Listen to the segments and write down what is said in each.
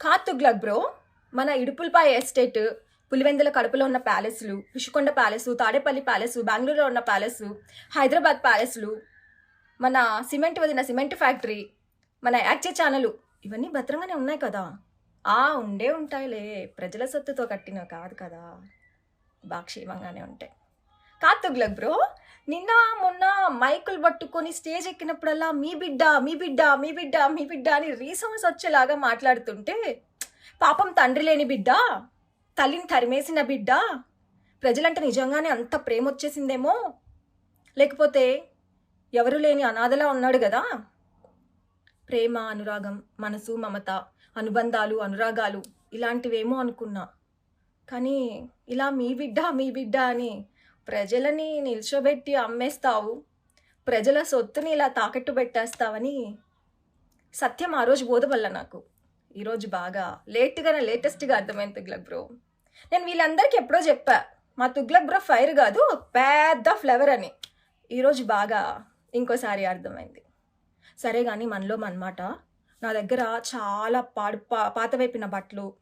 కాతుగ్లక్ bro మన ఇడుపుల్పాయ estate Pulivendula కడుపులో ఉన్న ప్యాలెస్లు ఋషికొండ ప్యాలెస్ తాడేపల్లి ప్యాలెస్ బెంగళూరులో ఉన్న ప్యాలెస్ హైదరాబాద్ ప్యాలెస్లు మన సిమెంట్ వదిన సిమెంట్ ఫ్యాక్టరీ మన యాక్చే ఛానలు ఇవన్నీ భద్రంగానే ఉన్నాయి కదా? ఆ ఉండే ఉంటాయిలే. ప్రజల సొత్తుతో కట్టిన కాదు కదా? బాగా క్షేమంగానే ఉంటాయి. కాతుగ్లక్ బ్రో. నిన్న మొన్న మైకులు పట్టుకొని స్టేజ్ ఎక్కినప్పుడల్లా మీ బిడ్డ మీ బిడ్డ మీ బిడ్డ మీ బిడ్డ అని రీసౌండ్స్ వచ్చేలాగా మాట్లాడుతుంటే పాపం తండ్రి లేని బిడ్డ తల్లిని తరిమేసిన బిడ్డ ప్రజలంటే నిజంగానే అంత ప్రేమ వచ్చేసిందేమో. లేకపోతే ఎవరు లేని అనాథలా ఉన్నాడు కదా. ప్రేమ అనురాగం మనసు మమత అనుబంధాలు అనురాగాలు ఇలాంటివేమో అనుకున్నా. కానీ ఇలా మీ బిడ్డ మీ బిడ్డ అని ప్రజలని నిల్చోబెట్టి అమ్మేస్తావు. ప్రజల సొత్తుని ఇలా తాకట్టు పెట్టేస్తావని సత్యం ఆ రోజు బోధవల్ల నాకు. ఈరోజు బాగా లేట్గానే లేటెస్ట్గా అర్థమైంది తుగ్లక్ బ్రో. నేను వీళ్ళందరికీ ఎప్పుడో చెప్పా మా తుగ్లక్ బ్రో ఫైర్ కాదు పెద్ద ఫ్లేవర్ అని. ఈరోజు బాగా ఇంకోసారి అర్థమైంది. సరే కానీ మనలో మనమాట నా దగ్గర చాలా పాడు పా పాతవైపిన బట్టలు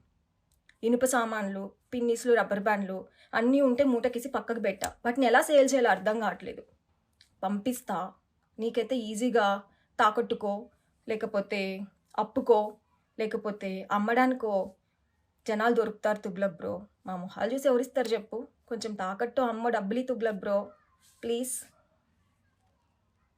ఇనుప సామాన్లు పిన్నిస్లు రబ్బర్ బ్యాండ్లు అన్నీ ఉంటే మూటకేసి పక్కకు పెట్టా. వాటిని ఎలా సేల్ చేయాలో అర్థం కావట్లేదు. పంపిస్తా. నీకైతే ఈజీగా తాకట్టుకో లేకపోతే అప్పుకో లేకపోతే అమ్మడానికో. జనాలు దొరుకుతారు తుగ్లబ్ బ్రో. మా మొహాలు చూసి ఎవరిస్తారు చెప్పు. కొంచెం తాకట్టు అమ్మ డబ్బులు తుగ్లబ్ బ్రో. ప్లీజ్.